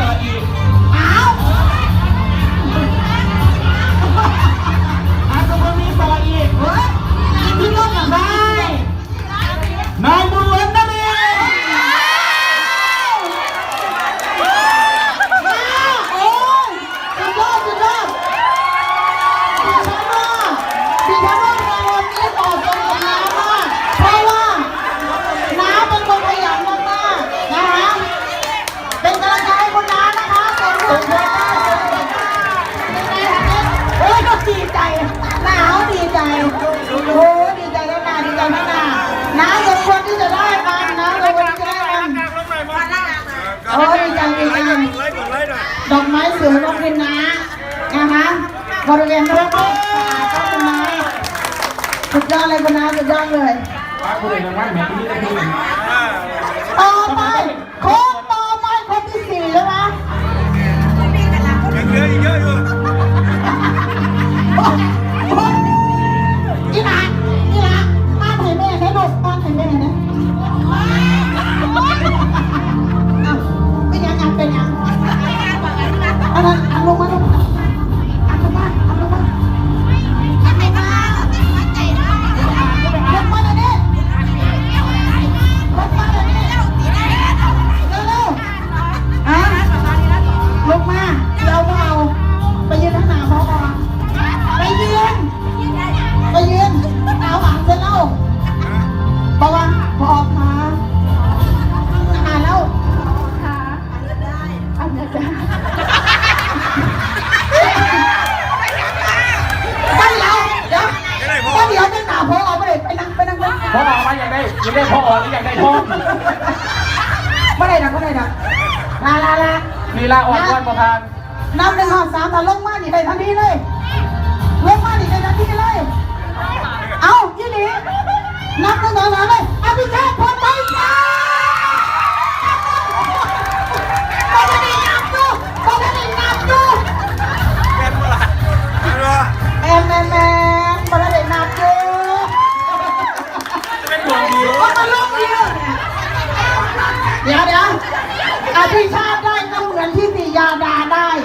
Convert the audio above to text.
thought you. โอ้ดีจังดีจังดอกไม้สวยน้องเพนนะนะคะบริเวณรอบๆต้นไม้สุดยอดเลยคุณนาสุดยอดเลยเป็ลแนี่ไต่อไป พ่อมาว่าอยางได้ยังได้พ่ออ่อนหรืออยางได้พ่อไม่ได้นะไม่ได้นะลาลาลาลีลาอ่อนวันประธาน น้ำหนึ่งหองสามตะลงมานีไปทันทีเลย อภิชาติได้ก็เหมือนที่ติยาดาได้